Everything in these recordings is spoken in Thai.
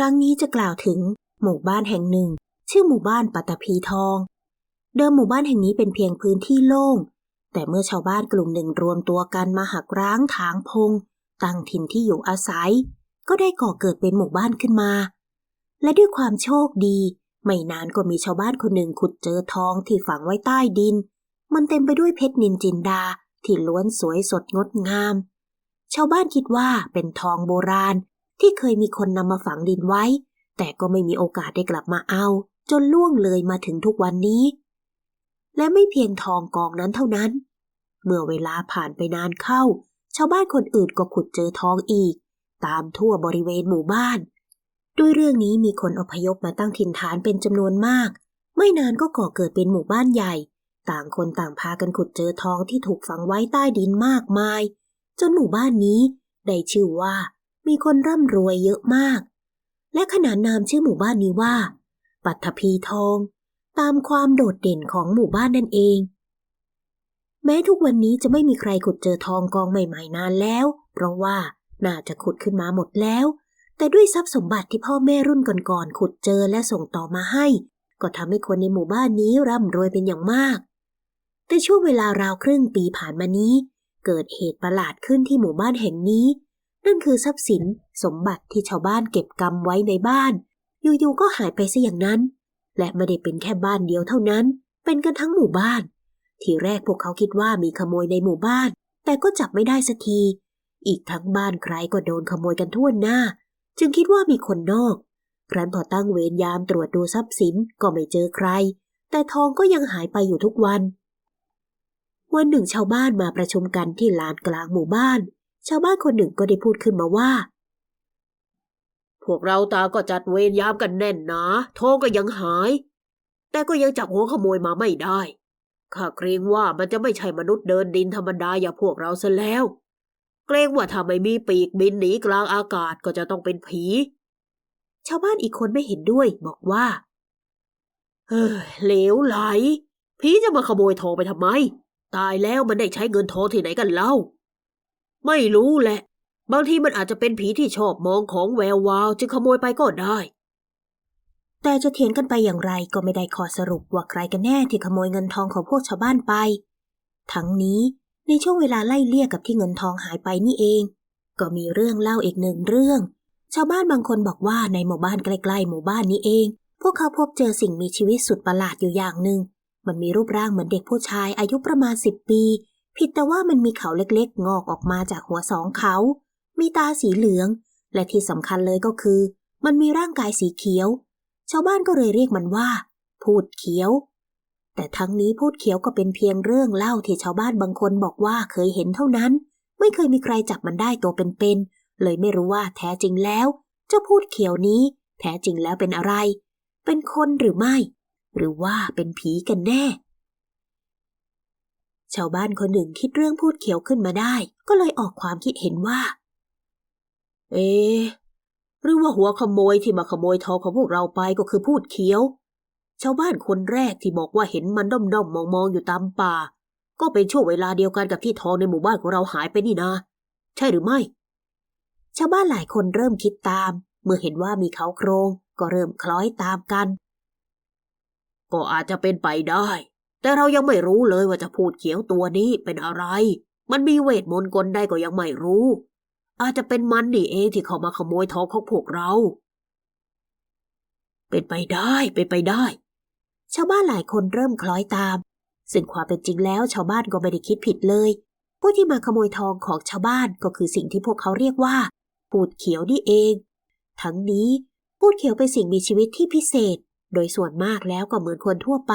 ครั้งนี้จะกล่าวถึงหมู่บ้านแห่งหนึ่ง ชื่อหมู่บ้านปัตตภีทอง เดิมหมู่บ้านแห่งนี้เป็นเพียงพื้นที่โล่ง แต่เมื่อชาวบ้านกลุ่มหนึ่งรวมตัวกันมาหักร้างถางพง ตั้งถิ่นที่อยู่อาศัย ก็ได้ก่อเกิดเป็นหมู่บ้านขึ้นมา และด้วยความโชคดี ไม่นานก็มีชาวบ้านคนหนึ่งขุดเจอทองที่ฝังไว้ใต้ดิน มันเต็มไปด้วยเพชรนินจินดาที่ล้วนสวยสดงดงาม ชาวบ้านคิดว่าเป็นทองโบราณ ที่เคยมีคนนำมาฝังดินไว้ แต่ก็ไม่มีโอกาสได้กลับมาเอา จนล่วงเลยมาถึงทุกวันนี้ และไม่เพียงทองกองนั้นเท่านั้น เมื่อเวลาผ่านไปนานเข้า ชาวบ้านคนอื่นก็ขุดเจอทองอีก ตามทั่วบริเวณหมู่บ้าน ด้วยเรื่องนี้มีคนอพยพมาตั้งถิ่นฐานเป็นจำนวนมาก ไม่นานก็ก่อเกิดเป็นหมู่บ้านใหญ่ ต่างคนต่างพากันขุดเจอทองที่ถูกฝังไว้ใต้ดินมากมาย จนหมู่บ้านนี้ได้ชื่อว่า มีคนร่ำรวยเยอะมาก และขนานนามชื่อหมู่บ้านนี้ว่า ปัทภีทอง ตามความโดดเด่นของหมู่บ้านนั่นเอง แม้ทุกวันนี้จะไม่มีใครขุดเจอทองกองใหม่ๆนานแล้ว เพราะว่าน่าจะขุดขึ้นมาหมดแล้ว แต่ด้วยทรัพย์สมบัติที่พ่อแม่รุ่นก่อนๆขุดเจอและส่งต่อมาให้ ก็ทำให้คนในหมู่บ้านนี้ร่ำรวยเป็นอย่างมาก แต่ช่วงเวลาราวครึ่งปีผ่านมานี้ เกิดเหตุประหลาดขึ้นที่หมู่บ้านแห่งนี้ นั่นคือทรัพย์สินสมบัติที่ชาวบ้านเก็บกำไว้ในบ้าน อยู่ๆก็หายไปซะอย่างนั้น และไม่ได้เป็นแค่บ้านเดียวเท่านั้น เป็นกันทั้งหมู่บ้าน ทีแรกพวกเขาคิดว่ามีขโมยในหมู่บ้าน แต่ก็จับไม่ได้สักที อีกทั้งบ้านใครก็โดนขโมยกันทั่วหน้า จึงคิดว่ามีคนนอกครั้นพอตั้งเวรยามตรวจดูทรัพย์สินก็ไม่เจอใคร แต่ทองก็ยังหายไปอยู่ทุกวัน วันหนึ่งชาวบ้านมาประชุมกันที่ลานกลางหมู่บ้าน ชาวบ้านคนหนึ่งก็ได้พูดขึ้นมาว่า พวกเราตาก็จัดเวรยามกันแน่นนาทองก็ยังหาย แต่ก็ยังจับหัวขโมยมาไม่ได้ ข้าเกรงว่ามันจะไม่ใช่มนุษย์เดินดินธรรมดาอย่างพวกเราซะแล้ว เกรงว่าถ้าไม่มีปีกบินหนีกลางอากาศก็จะต้องเป็นผี ชาวบ้านอีกคนไม่เห็นด้วยบอกว่า เฮ้ยเหลวไหล ผีจะมาขโมยทองไปทำไม ตายแล้วมันได้ใช้เงินทองที่ไหนกันเล่า ไม่รู้แหละ บางทีมันอาจจะเป็นผีที่ชอบมองของแวววาวจึงขโมยไปก็ได้ แต่จะเถียงกันไปอย่างไรก็ไม่ได้ขอสรุปว่าใครกันแน่ที่ขโมยเงินทองของพวกชาวบ้านไป ทั้งนี้ในช่วงเวลาไล่เลี่ยกับที่เงินทองหายไปนี่เอง ก็มีเรื่องเล่าอีกหนึ่งเรื่อง ชาวบ้านบางคนบอกว่าในหมู่บ้านใกล้ๆหมู่บ้านนี้เอง พวกเขาพบเจอสิ่งมีชีวิตสุดประหลาดอยู่อย่างหนึ่งมันมีรูปร่างเหมือนเด็กผู้ชายอายุประมาณสิบปี ผิดแต่ว่ามันมีเขาเล็กๆ งอกออกมาจากหัวสองเขา มีตาสีเหลือง และที่สำคัญเลยก็คือ มันมีร่างกายสีเขียว ชาวบ้านก็เลยเรียกมันว่า พูดเขียว แต่ทั้งนี้พูดเขียวก็เป็นเพียงเรื่องเล่าที่ชาวบ้านบางคนบอกว่าเคยเห็นเท่านั้น ไม่เคยมีใครจับมันได้ตัวเป็นๆ เลยไม่รู้ว่าแท้จริงแล้ว เจ้าพูดเขียวนี้ แท้จริงแล้วเป็นอะไร เป็นคนหรือไม่ หรือว่าเป็นผีกันแน่ ชาวบ้านคนหนึ่งคิดเรื่องพูดเขียวขึ้นมาได้ ก็เลยออกความคิดเห็นว่า เอ๊ะหรือว่าหัวขโมยที่มาขโมยทองของพวกเราไปก็คือพูดเขียว ชาวบ้านคนแรกที่บอกว่าเห็นมันด้อมด้อมมองมองๆอยู่ตามป่า ก็เป็นช่วงเวลาเดียวกันกับที่ทองในหมู่บ้านของเราหายไปนี่นะ ใช่หรือไม่ ชาวบ้านหลายคนเริ่มคิดตาม เมื่อเห็นว่ามีเขาโครงก็เริ่มคล้อยตามกัน ก็อาจจะเป็นไปได้ แต่เรายังไม่รู้เลยว่าจะพูดเขียวตัวนี้เป็นอะไร มันมีเวทมนต์กลใดก็ยังไม่รู้ อาจจะเป็นมันนี่เองที่เขามาขโมยทองของพวกเรา เป็นไปได้เป็นไปได้ ชาวบ้านหลายคนเริ่มคล้อยตาม ซึ่งความเป็นจริงแล้วชาวบ้านก็ไม่ได้คิดผิดเลย ผู้ที่มาขโมยทองของชาวบ้านก็คือสิ่งที่พวกเขาเรียกว่า ปูดเขียวนี่เอง ทั้งนี้ปูดเขียวเป็นสิ่งมีชีวิตที่พิเศษ โดยส่วนมากแล้วก็เหมือนคนทั่วไป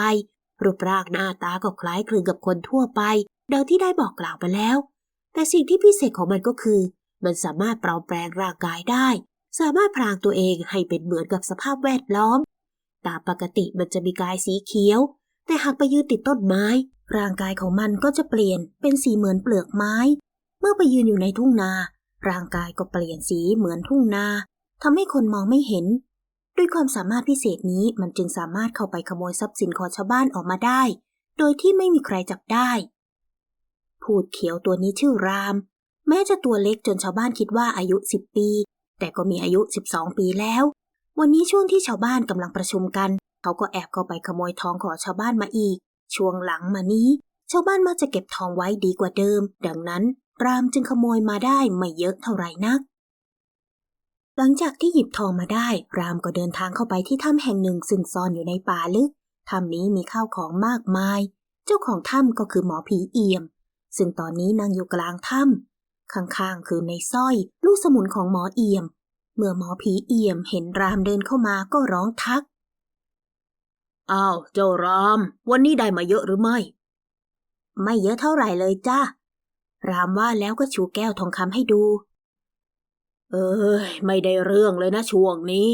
รูปร่างหน้าตาก็คล้ายคลึงกับคนทั่วไป ดังที่ได้บอกกล่าวไปแล้ว แต่สิ่งที่พิเศษของมันก็คือ มันสามารถปลี่ยนแปลงร่างกายได้ สามารถพรางตัวเองให้เป็นเหมือนกับสภาพแวดล้อม ตามปกติมันจะมีกายสีเขียว แต่หากไปยืนติดต้นไม้ ร่างกายของมันก็จะเปลี่ยนเป็นสีเหมือนเปลือกไม้ เมื่อไปยืนอยู่ในทุ่งนา ร่างกายก็เปลี่ยนสีเหมือนทุ่งนาทำให้คนมองไม่เห็น ด้วยความสามารถพิเศษนี้มันจึงสามารถเข้าไปขโมยทรัพย์สินของชาวบ้านออกมาได้ โดยที่ไม่มีใครจับได้ พูดเขียวตัวนี้ชื่อราม แม้จะตัวเล็กจนชาวบ้านคิดว่าอายุ 10 ปี แต่ก็มีอายุ 12 ปีแล้ว วันนี้ช่วงที่ชาวบ้านกำลังประชุมกัน เขาก็แอบเข้าไปขโมยทองของชาวบ้านมาอีก ช่วงหลังมานี้ ชาวบ้านมักจะเก็บทองไว้ดีกว่าเดิม ดังนั้น รามจึงขโมยมาได้ไม่เยอะเท่าไหร่นัก หลังจากที่หยิบทองมาได้ รามก็เดินทางเข้าไปที่ถ้ำแห่งหนึ่งซึ่งซ่อนอยู่ในป่าลึก ถ้ำนี้มีข้าวของมากมาย เจ้าของถ้ำก็คือหมอผีเอี่ยม ซึ่งตอนนี้นั่งอยู่กลางถ้ำข้างๆคือในสร้อย ลูกสมุนของหมอเอี่ยม เมื่อหมอผีเอี่ยมเห็นรามเดินเข้ามาก็ร้องทัก อ้าวเจ้าราม วันนี้ได้มาเยอะหรือไม่ ไม่เยอะเท่าไหร่เลยจ้ารามว่าแล้วก็ชูแก้วทองคำให้ดู เอ้ยไม่ได้เรื่องเลยนะช่วงนี้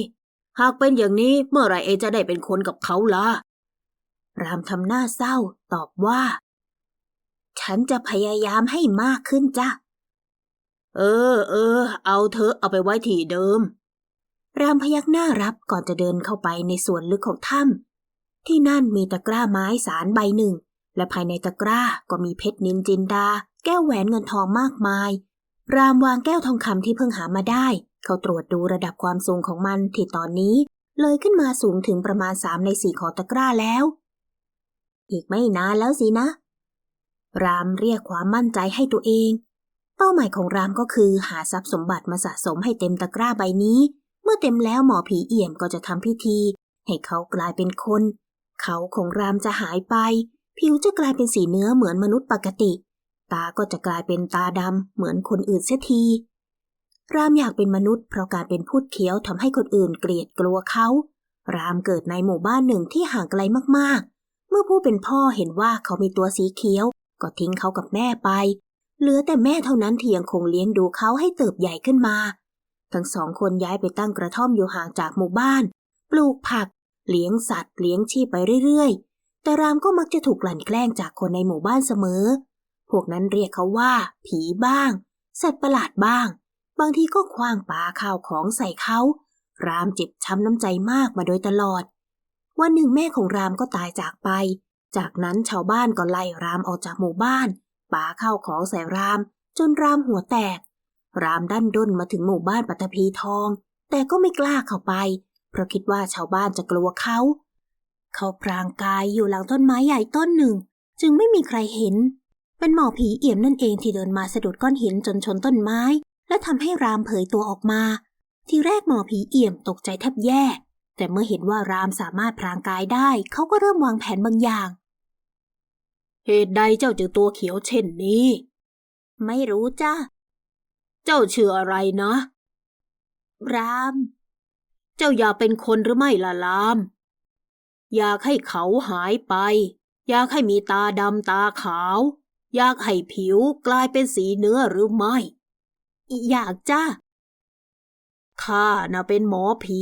หากเป็นอย่างนี้เมื่อไรเอจะได้เป็นคนกับเขาล่ะ รามทำหน้าเศร้า ตอบว่า ฉันจะพยายามให้มากขึ้นจ้ะ เออ เออ เอาเถอเอาไปไว้ที่เดิม รามพยักหน้ารับก่อนจะเดินเข้าไปในส่วนลึกของถ้ำที่นั่นมีตะกร้าไม้สารใบหนึ่ง และภายในตะกร้าก็มีเพชรนินจินดา แก้วแหวนเงินทองมากมาย รามวางแก้วทองคำที่เพิ่งหามาได้ เขาตรวจดูระดับความสูงของมันที่ตอนนี้ เลยขึ้นมาสูงถึงประมาณสามในสี่ของตะกร้าแล้ว อีกไม่นานแล้วสินะ รามเรียกความมั่นใจให้ตัวเอง เป้าหมายของรามก็คือหาทรัพย์สมบัติมาสะสมให้เต็มตะกร้าใบนี้ เมื่อเต็มแล้วหมอผีเอี่ยมก็จะทำพิธี ให้เขากลายเป็นคน เขาของรามจะหายไป ผิวจะกลายเป็นสีเนื้อเหมือนมนุษย์ปกติ ตาก็จะกลายเป็นตาดำเหมือนคนอื่นเสียที รามอยากเป็นมนุษย์เพราะการเป็นพูดเคี้ยวทำให้คนอื่นเกลียดกลัวเขา รามเกิดในหมู่บ้านหนึ่งที่ห่างไกลมากๆ เมื่อผู้เป็นพ่อเห็นว่าเขามีตัวสีเขียว ก็ทิ้งเขากับแม่ไป เหลือแต่แม่เท่านั้นที่ยังคงเลี้ยงดูเขาให้เติบใหญ่ขึ้นมา ทั้งสองคนย้ายไปตั้งกระท่อมอยู่ห่างจากหมู่บ้าน ปลูกผัก เลี้ยงสัตว์ เลี้ยงชีพไปเรื่อยๆ แต่รามก็มักจะถูกกลั่นแกล้งจากคนในหมู่บ้านเสมอ พวกนั้นเรียกเขาว่า ผีบ้าง สัตว์ประหลาดบ้าง บางทีก็คว้างปาข้าวของใส่เขา รามเจ็บช้ำน้ำใจมากมาโดยตลอด วันหนึ่งแม่ของรามก็ตายจากไป จากนั้นชาวบ้านก็ไล่รามออกจากหมู่บ้านปาข้าวของใส่ราม จนรามหัวแตก รามดันด้นมาถึงหมู่บ้านปัตภีทอง แต่ก็ไม่กล้าเข้าไป เพราะคิดว่าชาวบ้านจะกลัวเขา เขาพรางกายอยู่หลังต้นไม้ใหญ่ต้นหนึ่ง จึงไม่มีใครเห็น เป็นหมอผีเอี่ยมนั่นเองที่เดินมาสะดุดก้อนหินจนชนต้นไม้ และทำให้รามเผยตัวออกมา ทีแรกหมอผีเอี่ยมตกใจแทบแย่ แต่เมื่อเห็นว่ารามสามารถพรางกายได้ เขาก็เริ่มวางแผนบางอย่าง เหตุใดเจ้าจึงตัวเขียวเช่นนี้ ไม่รู้จ้าเจ้าชื่ออะไรนะ ราม เจ้าอยากเป็นคนหรือไม่ล่ะลาม อยากให้เขาหายไป อยากให้มีตาดำตาขาว อยากให้ผิวกลายเป็นสีเนื้อหรือไม่ อยากจ้าข้าน่ะเป็นหมอผี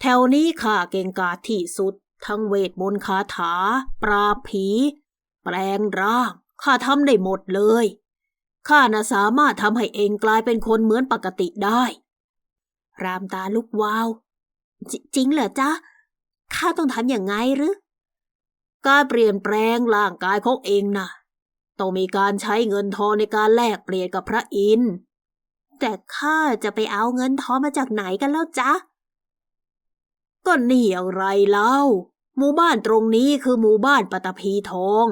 แถวนี้ข้าเก่งกาจที่สุด ทั้งเวทมนต์คาถา ปราบผี แปลงร่างข้าทำได้หมดเลย ข้าน่ะสามารถทำให้เองกลายเป็นคนเหมือนปกติได้ รามตาลุกวาว จจริงเหรอจ๊ะ ข้าต้องทำอย่างไงหรือ การเปลี่ยนแปลงร่างกายของเองน่ะ ต้องมีการใช้เงินทองในการแลกเปลี่ยนกับพระอินทร์แต่ข้าจะไปเอาเงินทองมาจากไหนกันแล้วจ๊ะ ก็นี่อะไรเล่า หมู่บ้านตรงนี้คือหมู่บ้านปัตภีทอง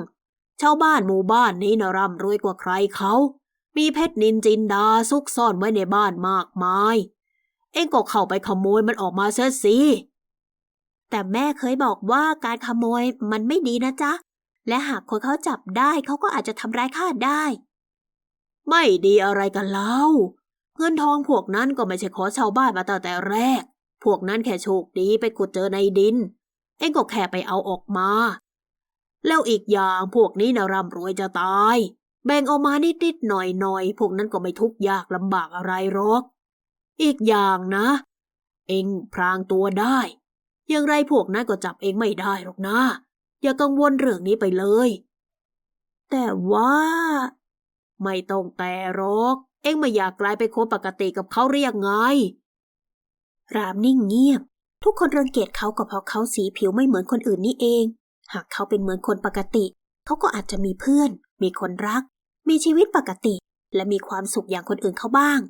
ชาวบ้านหมู่บ้านนี้นะร่ำรวยกว่าใครเขา มีเพชรนินจินดาซุกซ่อนไว้ในบ้านมากมาย เองก็เข้าไปขโมยมันออกมาเสียสิแต่แม่เคยบอกว่าการขโมยมันไม่ดีนะจ๊ะ และหากคนเขาจับได้เขาก็อาจจะทำร้ายข้าได้ ไม่ดีอะไรกันเล่าเงินทองพวกนั้นก็ไม่ใช่ขอชาวบ้านมาตั้งแต่แรก พวกนั้นแค่โชคดีไปขุดเจอในดิน เองก็แค่ไปเอาออกมา แล้วอีกอย่างพวกนี้นะร่ำรวยจะตาย แบ่งเอามานิดๆหน่อยๆพวกนั้นก็ไม่ทุกข์ยากลำบากอะไรหรอก อีกอย่างนะ เองพรางตัวได้ อย่างไรพวกนั้นก็จับเองไม่ได้หรอกนะ อย่ากังวลเรื่องนี้ไปเลย แต่ว่า ไม่ต้องแต่หรอก เอ็งไม่อยากกลายเป็นคนปกติกับเขาเรียกไง รามนิ่งเงียบ ทุกคนรังเกียจเขาก็เพราะเขาสีผิวไม่เหมือนคนอื่นนี่เอง หากเขาเป็นเหมือนคนปกติ เขาก็อาจจะมีเพื่อน มีคนรัก มีชีวิตปกติ และมีความสุขอย่างคนอื่นเขาบ้าง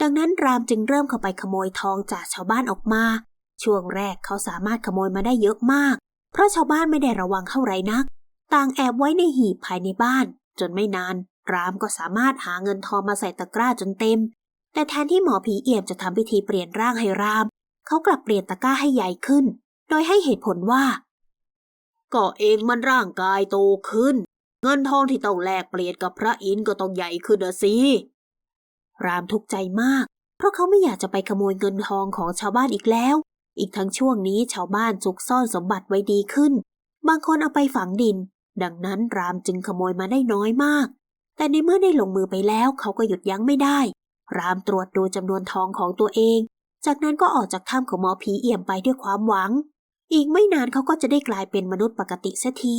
ดังนั้นรามจึงเริ่มเข้าไปขโมยทองจากชาวบ้านออกมา ช่วงแรกเขาสามารถขโมยมาได้เยอะมาก เพราะชาวบ้านไม่ได้ระวังเท่าไรนัก ต่างแอบไว้ในหีบภายในบ้าน จนไม่นานรามก็สามารถหาเงินทองมาใส่ตะกร้าจนเต็ม แต่แทนที่หมอผีเอี่ยมจะทำพิธีเปลี่ยนร่างให้ราม เขากลับเปลี่ยนตะกร้าให้ใหญ่ขึ้น โดยให้เหตุผลว่าก็เองมันร่างกายโตขึ้น เงินทองที่ต้องแลกเปลี่ยนกับพระอินทร์ก็ต้องใหญ่ขึ้นนะสิรามทุกข์ใจมาก เพราะเขาไม่อยากจะไปขโมยเงินทองของชาวบ้านอีกแล้ว อีกทั้งช่วงนี้ชาวบ้านซุกซ่อนสมบัติไว้ดีขึ้น บางคนเอาไปฝังดิน ดังนั้นรามจึงขโมยมาได้น้อยมาก แต่ในเมื่อได้ลงมือไปแล้วเขาก็หยุดยั้งไม่ได้ รามตรวจดูจำนวนทองของตัวเอง จากนั้นก็ออกจากถ้ำของหมอผีเอี่ยมไปด้วยความหวัง อีกไม่นานเขาก็จะได้กลายเป็นมนุษย์ปกติเสียที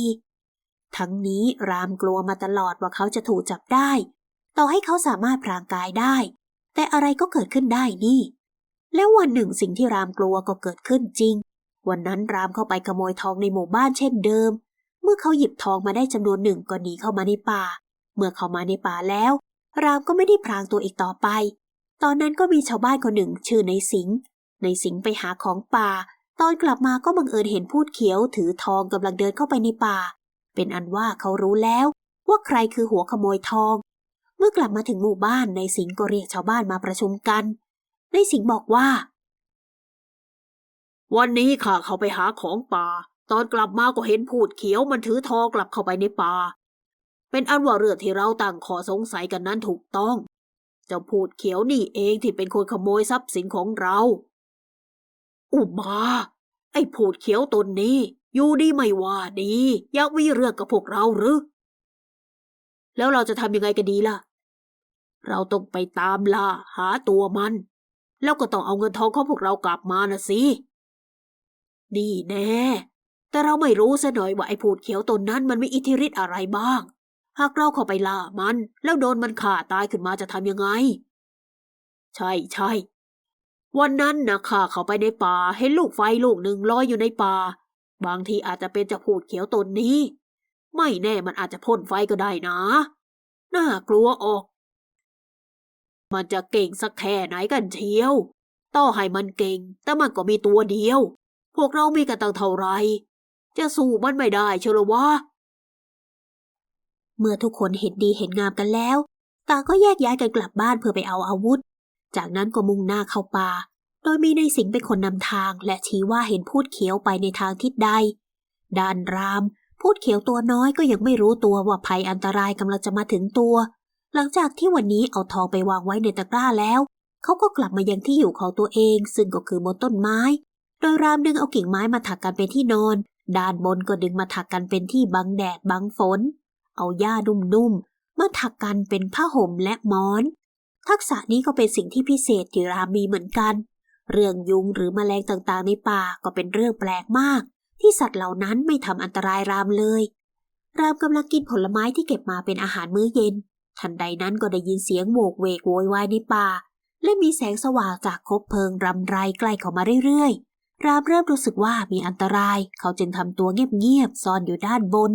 ทั้งนี้รามกลัวมาตลอดว่าเขาจะถูกจับได้ ต่อให้เขาสามารถพรางกายได้ แต่อะไรก็เกิดขึ้นได้นี่ แล้ววันหนึ่งสิ่งที่รามกลัวก็เกิดขึ้นจริง วันนั้นรามเข้าไปขโมยทองในหมู่บ้านเช่นเดิม เมื่อเขาหยิบทองมาได้จำนวนหนึ่งก็หนีเข้ามาในป่า เมื่อเข้ามาในป่าแล้ว รามก็ไม่ได้พรางตัวอีกต่อไป ตอนนั้นก็มีชาวบ้านคนหนึ่งชื่อในสิงห์ในสิงห์ไปหาของป่า ตอนกลับมาก็บังเอิญเห็นพูดเขียวถือทองกำลังเดินเข้าไปในป่า เป็นอันว่าเขารู้แล้วว่าใครคือหัวขโมยทอง เมื่อกลับมาถึงหมู่บ้านในสิงห์ก็เรียกชาวบ้านมาประชุมกัน ในสิงห์บอกว่า วันนี้ข้าเขาไปหาของป่า ตอนกลับมาก็เห็นพูดเขียวมันถือทองกลับเข้าไปในป่า เป็นอันว่าเรื่องที่เราตั้งขอสงสัยกันนั้นถูกต้อง เจ้าพูดเขียวนี่เองที่เป็นคนขโมยทรัพย์สินของเรา อุบา ไอ้พูดเขียวตนนี้ อยู่ดีไม่ว่าดีอยากมีเรื่องกับพวกเราหรือ แล้วเราจะทำยังไงกันดีล่ะ เราต้องไปตามล่าหาตัวมัน แล้วก็ต้องเอาเงินทองของพวกเรากลับมานะสิ นี่แน่ แต่เราไม่รู้ซะหน่อยว่าไอ้พูดเขียวตนนั้นมันมีอิทธิฤทธิ์อะไรบ้าง หากเราเข้าไปล่ามัน แล้วโดนมันฆ่าตายขึ้นมาจะทำยังไง ใช่ใช่วันนั้นนะข้าเข้าไปในป่าเห็นลูกไฟลูกหนึ่งลอยอยู่ในป่า บางทีอาจจะเป็นเจะพูดเขียวตนนี้ ไม่แน่มันอาจจะพ่นไฟก็ได้นะ น่ากลัวออก มันจะเก่งสักแค่ไหนกันเชียว ต่อให้มันเก่ง แต่มันก็มีตัวเดียว พวกเรามีกันตั้งเท่าไหรจะสู้มันไม่ได้เชียวหรอวะ เมื่อทุกคนเห็นดีเห็นงามกันแล้ว ต่างก็แยกย้ายกันกลับบ้านเพื่อไปเอาอาวุธ จากนั้นก็มุ่งหน้าเข้าป่า โดยมีในสิงเป็นคนนำทาง และชี้ว่าเห็นพูดเขียวไปในทางทิศใด ด้านรามพูดเขียวตัวน้อยก็ยังไม่รู้ตัวว่าภัยอันตรายกำลังจะมาถึงตัว หลังจากที่วันนี้เอาทองไปวางไว้ในตะกร้าแล้ว เขาก็กลับมายังที่อยู่ของตัวเอง ซึ่งก็คือบนต้นไม้ โดยรามดึงเอากิ่งไม้มาถักกันเป็นที่นอน ด้านบนก็ดึงมาถักกันเป็นที่บังแดดบังฝน เอาหญ้านุ่มๆมาถักกันเป็นผ้าห่มและหมอน ทักษะนี้ก็เป็นสิ่งที่พิเศษที่รามมีเหมือนกัน เรื่องยุงหรือแมลงต่างๆในป่าก็เป็นเรื่องแปลกมาก ที่สัตว์เหล่านั้นไม่ทำอันตรายรามเลย รามกำลังกินผลไม้ที่เก็บมาเป็นอาหารมื้อเย็น ทันใดนั้นก็ได้ยินเสียงโวกเวกโวยวายในป่า และมีแสงสว่างจากคบเพลิงรำไรใกล้เข้ามาเรื่อยๆ รามเริ่มรู้สึกว่ามีอันตราย เขาจึงทำตัวเงียบๆซ่อนอยู่ด้านบน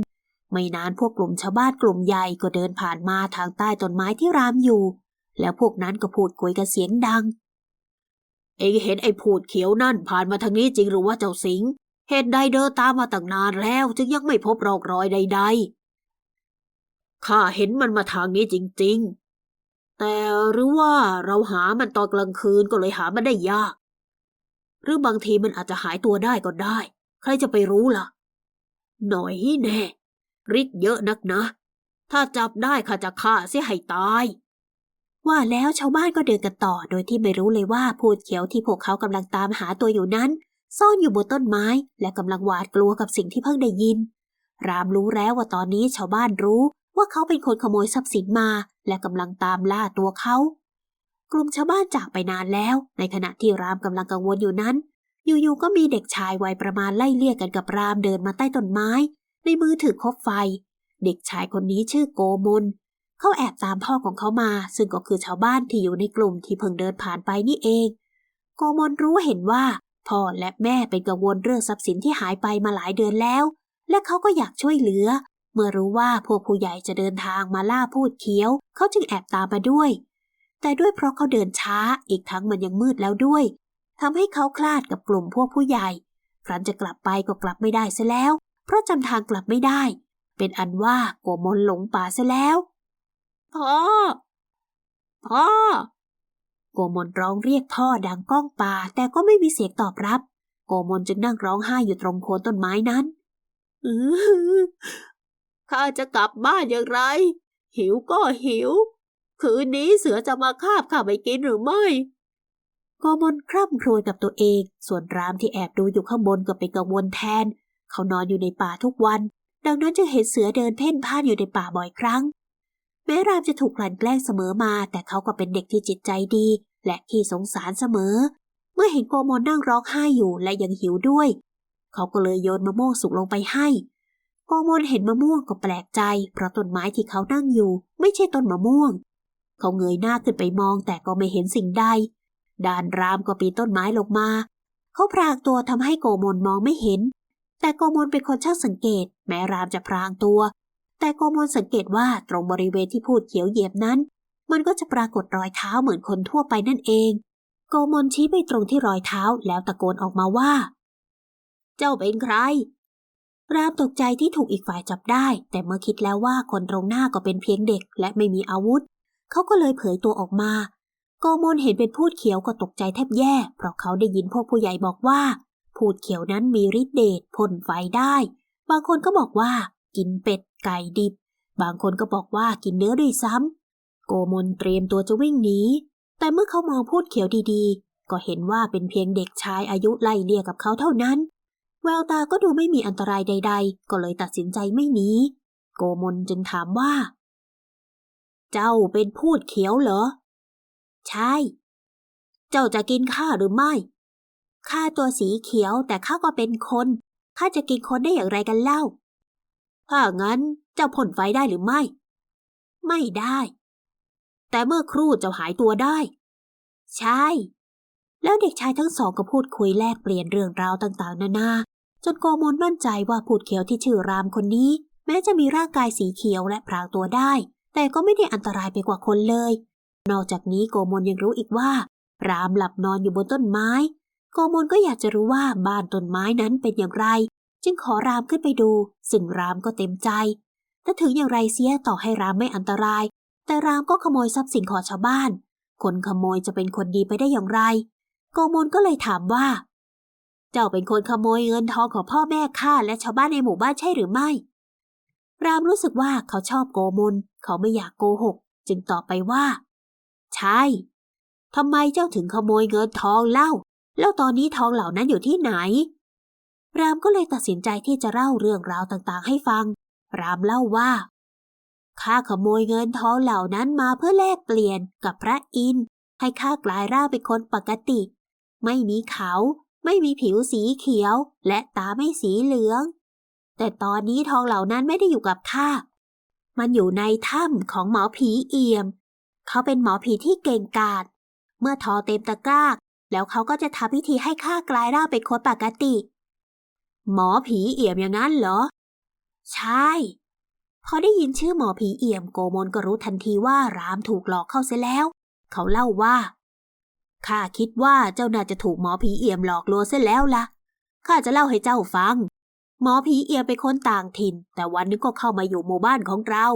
ไม่นานพวกกลุ่มชาวบ้านกลุ่มใหญ่ก็เดินผ่านมาทางใต้ต้นไม้ที่รามอยู่ แล้วพวกนั้นก็พูดคุยกันเสียงดัง เองเห็นไอ้พูดเขียวนั่นผ่านมาทางนี้จริงหรือว่าเจ้าสิงเหตุใดเดินตามมาตั้งนานแล้ว จึงยังไม่พบร่องรอยใดๆ ข้าเห็นมันมาทางนี้จริง ๆ แต่หรือว่าเราหามันตอนกลางคืนก็เลยหามันได้ยาก หรือบางทีมันอาจจะหายตัวได้ก็ได้ ใครจะไปรู้ล่ะ หน่อยแน่ฤทธิ์เยอะนักนะ ถ้าจับได้ข้าจะฆ่าเสียให้ตายว่าแล้วชาวบ้านก็เดินกันต่อ โดยที่ไม่รู้เลยว่าพูดเขียวที่พวกเขากำลังตามหาตัวอยู่นั้น ซ่อนอยู่บนต้นไม้ และกำลังหวาดกลัวกับสิ่งที่เพิ่งได้ยิน รามรู้แล้วว่าตอนนี้ชาวบ้านรู้ ว่าเขาเป็นคนขโมยทรัพย์สินมา และกำลังตามล่าตัวเขา กลุ่มชาวบ้านจากไปนานแล้ว ในขณะที่รามกำลังกังวลอยู่นั้น อยู่ๆก็มีเด็กชายวัยประมาณไล่เลี่ยกันกับรามเดินมาใต้ต้นไม้ ในมือถือคบไฟ เด็กชายคนนี้ชื่อโกมลเขาแอบตามพ่อของเขามา ซึ่งก็คือชาวบ้านที่อยู่ในกลุ่มที่เพิ่งเดินผ่านไปนี่เอง โกมลรู้เห็นว่าพ่อและแม่เป็นกังวลเรื่องทรัพย์สินที่หายไปมาหลายเดือนแล้ว และเขาก็อยากช่วยเหลือ เมื่อรู้ว่าพวกผู้ใหญ่จะเดินทางมาล่าพูดเคี้ยว เขาจึงแอบตามมาด้วยแแต่ด้วยเพราะเขาเดินช้าอีกทั้งมันยังมืดแล้วด้วยทำให้เขาคลาดกับกลุ่มพวกผู้ใหญ่ ครั้นจะกลับไปก็กลับไม่ได้ซะแล้ว เพราะจำทางกลับไม่ได้ เป็นอันว่าโกมลหลงป่าซะแล้วพ่อพ่อโกมลร้องเรียกพ่อดังก้องป่าแต่ก็ไม่มีเสียงตอบรับ โกมลจึงนั่งร้องไห้อยู่ตรงโคนต้นไม้นั้นอือ ข้าจะกลับบ้านอย่างไร หิวก็หิว คืนนี้เสือจะมาคาบข้าไปกินหรือไม่โกมลคร่ำครวญกับตัวเอง ส่วนรามที่แอบดูอยู่ข้างบนก็เป็นกังวลแทน เขานอนอยู่ในป่าทุกวัน ดังนั้นจึงเห็นเสือเดินเพ่นพ่านอยู่ในป่าบ่อยครั้ง แม้รามจะถูกกลั่นแกล้งเสมอมา แต่เขาก็เป็นเด็กที่จิตใจดี และขี้สงสารเสมอ เมื่อเห็นโกมลนั่งร้องไห้อยู่และยังหิวด้วย เขาก็เลยโยนมะม่วงสุกลงไปให้ โกมลเห็นมะม่วงก็แปลกใจ เพราะต้นไม้ที่เขานั่งอยู่ ไม่ใช่ต้นมะม่วง เขาเงยหน้าขึ้นไปมองแต่ก็ไม่เห็นสิ่งใด ดานรามก็ปีนต้นไม้ลงมา เขาพรางตัวทำให้โกมลมองไม่เห็น แต่โกมลเป็นคนช่างสังเกต แม้รามจะพรางตัว แต่โกมลสังเกตว่าตรงบริเวณที่พูดเขียวเหยียบนั้น มันก็จะปรากฏรอยเท้าเหมือนคนทั่วไปนั่นเอง โกมลชี้ไปตรงที่รอยเท้าแล้วตะโกนออกมาว่า เจ้าเป็นใคร รามตกใจที่ถูกอีกฝ่ายจับได้ แต่เมื่อคิดแล้วว่าคนตรงหน้าก็เป็นเพียงเด็กและไม่มีอาวุธ เขาก็เลยเผยตัวออกมาโกมลเห็นเป็นพูดเขียวก็ตกใจแทบแย่ เพราะเขาได้ยินพวกผู้ใหญ่บอกว่า พูดเขียวนั้นมีฤทธิ์เดชพ่นไฟได้ บางคนก็บอกว่า กินเป็ดไก่ดิบ บางคนก็บอกว่ากินเนื้อด้วยซ้ำโกมลเตรียมตัวจะวิ่งหนีแต่เมื่อเขามองพูดเขียวดีๆ ก็เห็นว่าเป็นเพียงเด็กชายอายุไล่เลี่ยกับเขาเท่านั้น แววตาก็ดูไม่มีอันตรายใด ๆ ก็เลยตัดสินใจไม่หนี โกมลจึงถามว่า เจ้าเป็นพูดเขียวเหรอ ใช่ เจ้าจะกินข้าหรือไม่ ข้าตัวสีเขียวแต่ข้าก็เป็นคน ข้าจะกินคนได้อย่างไรกันเล่า ถ้างั้นเจ้าพ่นไฟได้หรือไม่ ไม่ได้ แต่เมื่อครู่เจ้าหายตัวได้ ใช่แล้วเด็กชายทั้งสองก็พูดคุยแลกเปลี่ยนเรื่องราวต่างๆ นานา จนโกมลมั่นใจว่าพูดเขียวที่ชื่อรามคนนี้ แม้จะมีร่างกายสีเขียวและพรางตัวได้ แต่ก็ไม่ได้อันตรายไปกว่าคนเลย นอกจากนี้โกมลยังรู้อีกว่า รามหลับนอนอยู่บนต้นไม้ โกมลก็อยากจะรู้ว่าบ้านต้นไม้นั้นเป็นอย่างไร จึงขอรามขึ้นไปดู ซึ่งรามก็เต็มใจ แต่ถึงอย่างไรเสียต่อให้รามไม่อันตราย แต่รามก็ขโมยทรัพย์สินของชาวบ้าน คนขโมยจะเป็นคนดีไปได้อย่างไร โกมลก็เลยถามว่า เจ้าเป็นคนขโมยเงินทองของพ่อแม่ข้าและชาวบ้านในหมู่บ้านใช่หรือไม่ รามรู้สึกว่าเขาชอบโกมลเขาไม่อยากโกหก จึงตอบไปว่า ใช่ทำไมเจ้าถึงขโมยเงินทองเล่า แล้วตอนนี้ทองเหล่านั้นอยู่ที่ไหน รามก็เลยตัดสินใจที่จะเล่าเรื่องราวต่างๆ ให้ฟัง รามเล่าว่าข้าขโมยเงินทองเหล่านั้นมาเพื่อแลกเปลี่ยนกับพระอินทร์ให้ข้ากลายร่างเป็นคนปกติ ไม่มีเขา ไม่มีผิวสีเขียว และตาไม่สีเหลือง แต่ตอนนี้ทองเหล่านั้นไม่ได้อยู่กับข้า มันอยู่ในถ้ำของหมอผีเอี่ยม เขาเป็นหมอผีที่เก่งกาจ เมื่อทอเต็มตะกร้า แล้วเขาก็จะทำพิธีให้ข้ากลายร่างเป็นคนปกติ หมอผีเอี่ยมอย่างนั้นเหรอ ใช่ พอได้ยินชื่อหมอผีเอี่ยมโกมลก็รู้ทันทีว่ารามถูกหลอกเข้าเสียแล้ว เขาเล่าว่า ข้าคิดว่าเจ้าน่าจะถูกหมอผีเอี่ยมหลอกลวงเสียแล้วละ่ะ ข้าจะเล่าให้เจ้าฟัง หมอผีเอี่ยมเป็นคนต่างถิ่น แต่วันนึงก็เข้ามาอยู่หมู่บ้านของเรา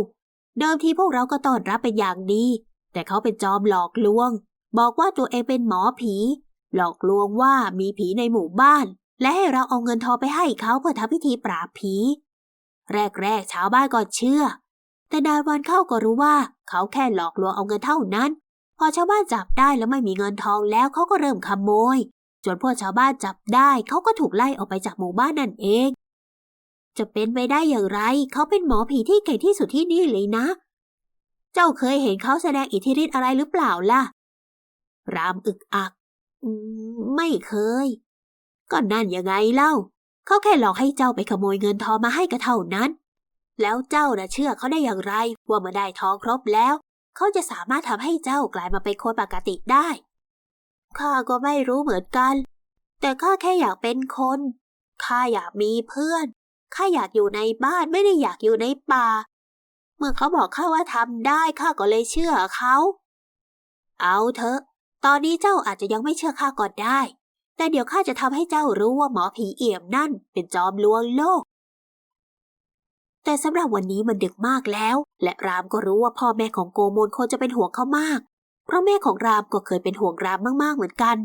เดิมทีพวกเราก็ต้อนรับเป็นอย่างดี แต่เขาเป็นจอมหลอกลวง บอกว่าตัวเองเป็นหมอผี หลอกลวงว่ามีผีในหมู่บ้าน และให้เราเอาเงินทองไปให้เขาเพื่อทำพิธีปราบผี แรกๆชาวบ้านก็เชื่อ แต่นานวันเข้าก็รู้ว่า เขาแค่หลอกลวงเอาเงินเท่านั้น พอชาวบ้านจับได้แล้วไม่มีเงินทองแล้วเขาก็เริ่มขโมย จนพวกชาวบ้านจับได้เขาก็ถูกไล่ออกไปจากหมู่บ้านนั่นเอง จะเป็นไปได้อย่างไร เขาเป็นหมอผีที่เก่งที่สุดที่นี่เลยนะ เจ้าเคยเห็นเขาแสดงอิทธิฤทธิ์อะไรหรือเปล่าล่ะ รามอึกอักไม่เคย ก็นั่นยังไงเล่า เขาแค่หลอกให้เจ้าไปขโมยเงินทองมาให้ก็เท่านั้น แล้วเจ้าน่ะเชื่อเขาได้อย่างไร ว่าเมื่อได้ทองครบแล้ว เขาจะสามารถทำให้เจ้ากลายมาเป็นคนปกติได้ ข้าก็ไม่รู้เหมือนกัน แต่ข้าแค่อยากเป็นคน ข้าอยากมีเพื่อน ข้าอยากอยู่ในบ้านไม่ได้อยากอยู่ในป่า เมื่อเขาบอกข้าว่าทำได้ข้าก็เลยเชื่อเขา เอาเถอะ ตอนนี้เจ้าอาจจะยังไม่เชื่อข้าก่อนได้ แต่เดี๋ยวข้าจะทำให้เจ้ารู้ว่าหมอผีเอี่ยมนั่นเป็นจอมลวงโลก แต่สำหรับวันนี้มันดึกมากแล้ว และรามก็รู้ว่าพ่อแม่ของโกมลคงจะเป็นห่วงเขามาก เพราะแม่ของรามก็เคยเป็นห่วงรามมากๆเหมือนกัน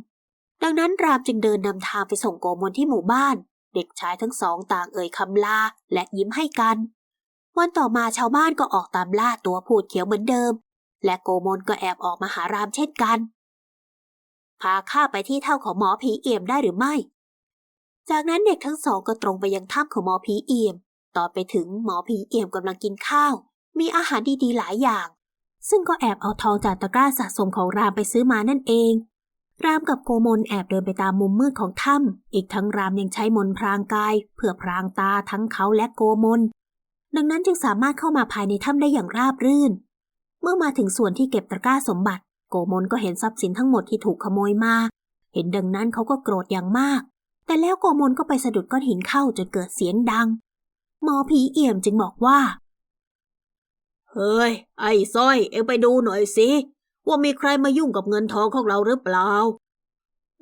ดังนั้นรามจึงเดินนำทางไปส่งโกมลที่หมู่บ้าน เด็กชายทั้งสองต่างเอ่ยคำลาและยิ้มให้กัน วันต่อมาชาวบ้านก็ออกตามล่าตัวพูดเขียวเหมือนเดิม และโกมลก็แอบออกมาหารามเช่นกัน พาข้าไปที่เท่าของหมอผีเอี่ยมได้หรือไม่ จากนั้นเด็กทั้งสองก็ตรงไปยังถ้ำของหมอผีเอี่ยม ตอนไปถึงหมอผีเอี่ยมกำลังกินข้าว มีอาหารดีๆหลายอย่าง ซึ่งก็แอบเอาทองจากตะกร้าสะสมของรามไปซื้อมานั่นเอง รามกับโกมลแอบเดินไปตามมุมมืดของถ้ำอีกทั้งรามยังใช้มนพรางกาย เพื่อพรางตาทั้งเขาและโกมลดังนั้นจึงสามารถเข้ามาภายในถ้ำได้อย่างราบรื่น เมื่อมาถึงส่วนที่เก็บตะกร้าสมบัติ โกมลก็เห็นทรัพย์สินทั้งหมดที่ถูกขโมยมา เห็นดังนั้นเขาก็โกรธอย่างมาก แต่แล้วโกมลก็ไปสะดุดก้อนหินเข้าจนเกิดเสียงดัง หมอผีเอี่ยมจึงบอกว่า เฮ้ย ไอ้สร้อย เอ็งไปดูหน่อยสิ ว่ามีใครมายุ่งกับเงินทองของเราหรือเปล่า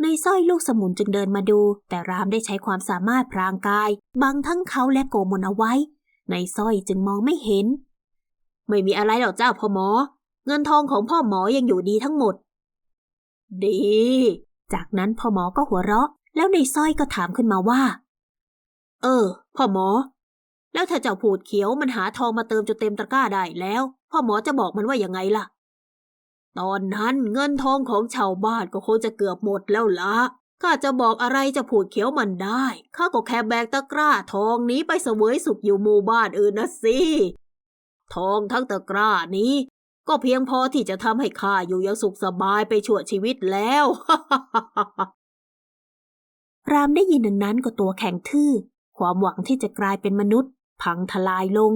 ในสร้อยลูกสมุนจึงเดินมาดู แต่รามได้ใช้ความสามารถพรางกาย บังทั้งเขาและโกมลเอาไว้ ในสร้อยจึงมองไม่เห็น ไม่มีอะไรหรอกเจ้าพ่อหมอ เงินทองของพ่อหมอยังอยู่ดีทั้งหมด ดี จากนั้นพ่อหมอก็หัวเราะ แล้วในสร้อยก็ถามขึ้นมาว่า เออ พ่อหมอ แล้วถ้าเจ้าผูดเขียวมันหาทองมาเติมจนเต็มตะกร้าได้แล้ว พ่อหมอจะบอกมันว่ายังไงล่ะ ตอนนั้นเงินทองของชาวบ้านก็คงจะเกือบหมดแล้วละข้าจะบอกอะไรจะผูดเขียวมันได้ข้าก็แค่แบกตะกร้าทองนี้ไปเสวยสุขอยู่หมู่บ้านอื่นนะสิทองทั้งตะกร้านี้ ก็เพียงพอที่จะทำให้ข้าอยู่อย่างสุขสบายไปชั่วชีวิตแล้วรามได้ยินดังนั้นก็ตัวแข็งทื่อ ความหวังที่จะกลายเป็นมนุษย์ พังทลายลง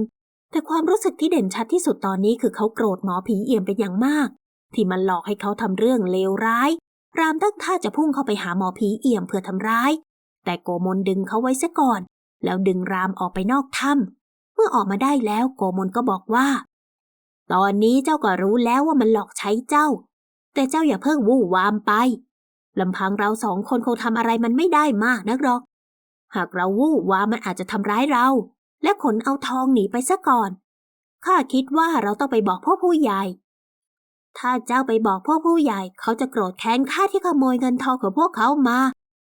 แต่ความรู้สึกที่เด่นชัดที่สุดตอนนี้คือเขาโกรธหมอผีเอี่ยมเป็นอย่างมาก ที่มันหลอกให้เขาทำเรื่องเลวร้าย รามตั้งท่าจะพุ่งเข้าไปหาหมอผีเอี่ยมเพื่อทำร้าย แต่โกมลดึงเขาไว้ซะก่อน แล้วดึงรามออกไปนอกถ้ำเมื่อออกมาได้แล้วโกมลก็บอกว่า ตอนนี้เจ้าก็รู้แล้วว่ามันหลอกใช้เจ้า แต่เจ้าอย่าเพิ่งวู่วามไปลำพังเราสองคนคงทำอะไรมันไม่ได้มากนักหรอก หากเราวู่วามมันอาจจะทำร้ายเรา และขนเอาทองหนีไปซะก่อน ข้าคิดว่าเราต้องไปบอกพ่อผู้ใหญ่ ถ้าเจ้าไปบอกพ่อผู้ใหญ่ เขาจะโกรธแค้นข้าที่ขโมยเงินทองของพวกเขามา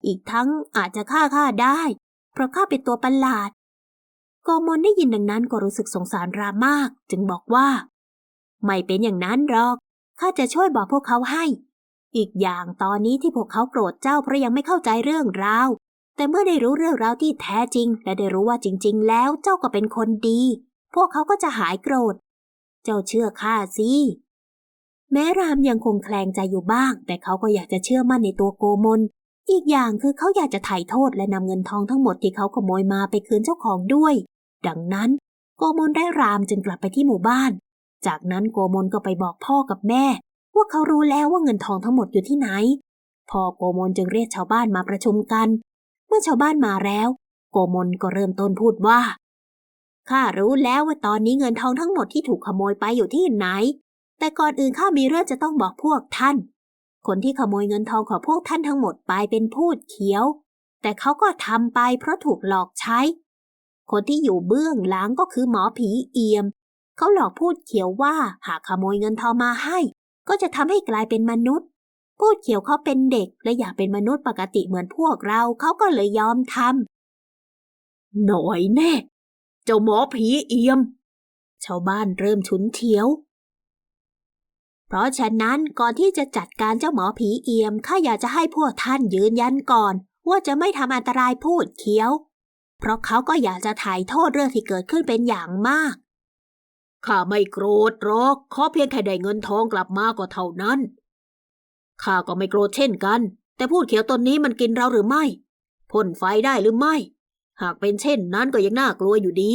อีกทั้งอาจจะฆ่าข้าได้ เพราะข้าเป็นตัวประหลาดโกมลได้ยินดังนั้นก็รู้สึกสงสารรามมาก จึงบอกว่า ไม่เป็นอย่างนั้นหรอก ข้าจะช่วยบอกพวกเขาให้ อีกอย่างตอนนี้ที่พวกเขาโกรธเจ้าเพราะยังไม่เข้าใจเรื่องราว แต่เมื่อได้รู้เรื่องราวที่แท้จริง และได้รู้ว่าจริง ๆ แล้วเจ้าก็เป็นคนดี พวกเขาก็จะหายโกรธ เจ้าเชื่อข้าสิ แม้รามยังคงแคลงใจอยู่บ้าง แต่เขาก็อยากจะเชื่อมั่นในตัวโกมล อีกอย่างคือเขาอยากจะไถ่โทษและนำเงินทองทั้งหมดที่เขาขโมยมาไปคืนเจ้าของด้วย ดังนั้นโกมลได้รามจึงกลับไปที่หมู่บ้าน จากนั้นโกมลก็ไปบอกพ่อกับแม่ว่าเขารู้แล้วว่าเงินทองทั้งหมดอยู่ที่ไหนพ่อโกมลจึงเรียกชาวบ้านมาประชุมกัน มื่อชาวบ้านมาแล้ว โกมลก็เริ่มต้นพูดว่า ข้ารู้แล้วว่าตอนนี้เงินทองทั้งหมดที่ถูกขโมยไปอยู่ที่ไหน แต่ก่อนอื่นข้ามีเรื่องจะต้องบอกพวกท่าน คนที่ขโมยเงินทองของพวกท่านทั้งหมดไปเป็นพูดเขียว แต่เขาก็ทำไปเพราะถูกหลอกใช้ คนที่อยู่เบื้องหลังก็คือหมอผีเอี่ยม เขาหลอกพูดเขียวว่าหากขโมยเงินทองมาให้ ก็จะทำให้กลายเป็นมนุษย์ พูดเขียวเขาเป็นเด็ก และอยากเป็นมนุษย์ปกติเหมือนพวกเราเขาก็เลยยอมทำหน่อยแน่ เจ้าหมอผีเอี่ยม ชาวบ้านเริ่มฉุนเฉียว เพราะฉะนั้นก่อนที่จะจัดการเจ้าหมอผีเอี่ยมข้าอยากจะให้พวกท่านยืนยันก่อน ว่าจะไม่ทำอันตรายพูดเขียว เพราะเขาก็อยากจะถ่ายโทษเรื่องที่เกิดขึ้นเป็นอย่างมากข้าไม่โกรธหรอกขอเพียงแค่ได้เงินทองกลับมาก็เท่านั้น ข้าก็ไม่โกรธเช่นกัน แต่พูดเขียวตนนี้มันกินเราหรือไม่พ่นไฟได้หรือไม่ หากเป็นเช่นนั้นก็ยังน่ากลัวอยู่ดี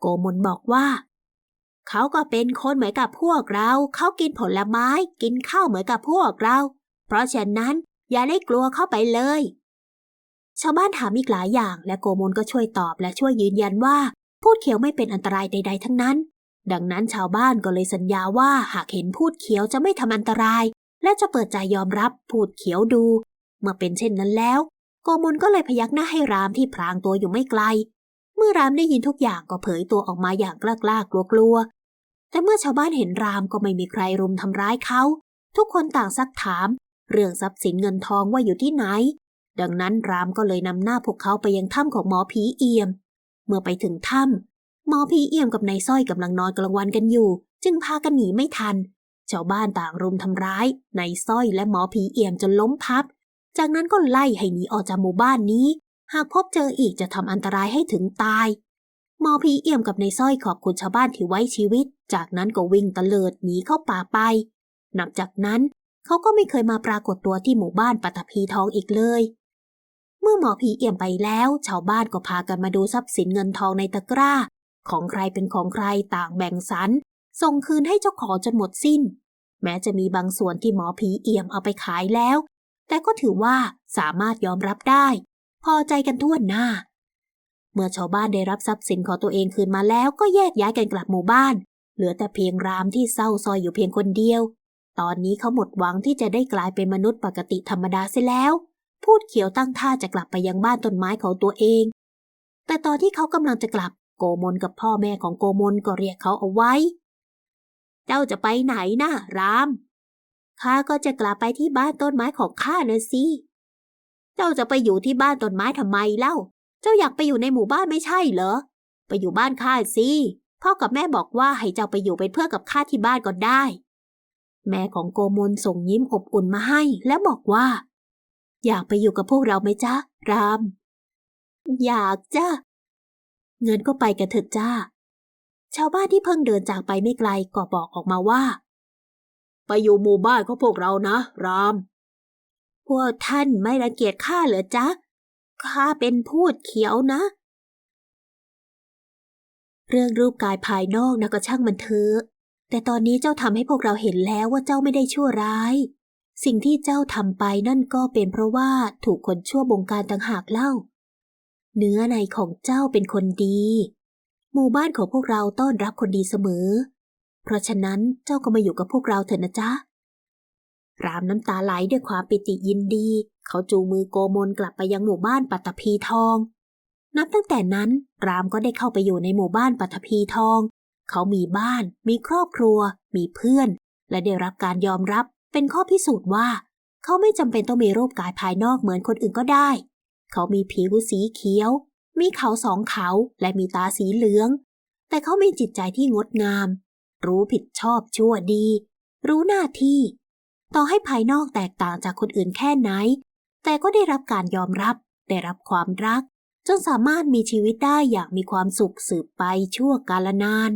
โกมลบอกว่า เขาก็เป็นคนเหมือนกับพวกเรา เขากินผลไม้ กินข้าวเหมือนกับพวกเรา เพราะฉะนั้นอย่าได้กลัวเข้าไปเลย ชาวบ้านถามอีกหลายอย่าง และโกมลก็ช่วยตอบและช่วยยืนยันว่า พูดเขียวไม่เป็นอันตรายใด ๆ ทั้งนั้น ดังนั้นชาวบ้านก็เลยสัญญาว่าหากเห็นพูดเขียวจะไม่ทำอันตราย และจะเปิดใจยอมรับพูดเขียวดู เมื่อเป็นเช่นนั้นแล้ว โกมลก็เลยพยักหน้าให้รามที่พรางตัวอยู่ไม่ไกล เมื่อรามได้ยินทุกอย่างก็เผยตัวออกมาอย่างกล้าๆกลัวๆแต่เมื่อชาวบ้านเห็นรามก็ไม่มีใครรุมทำร้ายเขา ทุกคนต่างซักถาม เรื่องทรัพย์สินเงินทองว่าอยู่ที่ไหน ดังนั้นรามก็เลยนำหน้าพวกเขาไปยังถ้ำของหมอผีเอี่ยม เมื่อไปถึงถ้ำหมอผีเอี่ยมกับนายสร้อยกำลังนอนกลางวันกันอยู่ จึงพากันหนีไม่ทัน ชาวบ้านต่างรุมทำร้ายนายสร้อยและหมอผีเอี่ยมจนล้มพับ จากนั้นก็ไล่ให้หนีออกจากหมู่บ้านนี้ หากพบเจออีกจะทำอันตรายให้ถึงตาย หมอผีเอี่ยมกับนายสร้อยขอบคุณชาวบ้านที่ไว้ชีวิต จากนั้นก็วิ่งตะเลิดหนีเข้าป่าไป นับจากนั้นเขาก็ไม่เคยมาปรากฏตัวที่หมู่บ้านปัตตภีทองอีกเลย เมื่อหมอผีเอี่ยมไปแล้ว ชาวบ้านก็พากันมาดูทรัพย์สินเงินทองในตะกร้า ของใครเป็นของใครต่างแบ่งสรร ส่งคืนให้เจ้าของจนหมดสิ้น แม้จะมีบางส่วนที่หมอผีเอี่ยมเอาไปขายแล้ว แต่ก็ถือว่าสามารถยอมรับได้ พอใจกันทั่วหน้า เมื่อชาวบ้านได้รับทรัพย์สินของตัวเองคืนมาแล้วก็แยกย้ายกันกลับหมู่บ้าน เหลือแต่เพียงรามที่เศร้าซอยอยู่เพียงคนเดียว ตอนนี้เขาหมดหวังที่จะได้กลายเป็นมนุษย์ปกติธรรมดาเสียแล้ว พูดเขียวตั้งท่าจะกลับไปยังบ้านต้นไม้ของตัวเอง แต่ตอนที่เขากำลังจะกลับโกมลกับพ่อแม่ของโกมลก็เรียกเขาเอาไว้ เจ้าจะไปไหนนะราม ข้าก็จะกลับไปที่บ้านต้นไม้ของข้านะสิ เจ้าจะไปอยู่ที่บ้านต้นไม้ทำไมเล่า เจ้าอยากไปอยู่ในหมู่บ้านไม่ใช่เหรอ ไปอยู่บ้านข้าสิ พ่อกับแม่บอกว่าให้เจ้าไปอยู่เป็นเพื่อนกับข้าที่บ้านก็ได้ แม่ของโกมลส่งยิ้มอบอุ่นมาให้แล้วบอกว่า อยากไปอยู่กับพวกเราไหมจ๊ะ ราม อยากจ้าเงินก็ไปกันเถิดจ้า ชาวบ้านที่เพิ่งเดินจากไปไม่ไกลก็บอกออกมาว่า ไปอยู่หมู่บ้านของพวกเรานะ ราม พวกท่านไม่รังเกียจข้าเหรอจ๊ะ ข้าเป็นพูดเขียวนะ เรื่องรูปกายภายนอกนะก็ช่างมันเถอะแต่ตอนนี้เจ้าทำให้พวกเราเห็นแล้วว่าเจ้าไม่ได้ชั่วร้าย สิ่งที่เจ้าทำไปนั่นก็เป็นเพราะว่าถูกคนชั่วบงการต่างหากเล่า เนื้อในของเจ้าเป็นคนดี หมู่บ้านของพวกเราต้อนรับคนดีเสมอ เพราะฉะนั้นเจ้าก็มาอยู่กับพวกเราเถอะนะจ๊ะ รามน้ำตาไหลด้วยความปิติยินดี เขาจูงมือโกมลกลับไปยังหมู่บ้านปัตตภีทอง นับตั้งแต่นั้น รามก็ได้เข้าไปอยู่ในหมู่บ้านปัตตภีทอง เขามีบ้าน มีครอบครัว มีเพื่อน และได้รับการยอมรับเป็นข้อพิสูจน์ว่า เขาไม่จำเป็นต้องมีรูปกายภายนอกเหมือนคนอื่นก็ได้ เขามีผิวสีเขียว มีเขาสองเขาและมีตาสีเหลือง แต่เขามีจิตใจที่งดงาม รู้ผิดชอบชั่วดี รู้หน้าที่ ต่อให้ภายนอกแตกต่างจากคนอื่นแค่ไหน แต่ก็ได้รับการยอมรับ ได้รับความรัก จนสามารถมีชีวิตได้อย่างมีความสุขสืบไปชั่วกาลนาน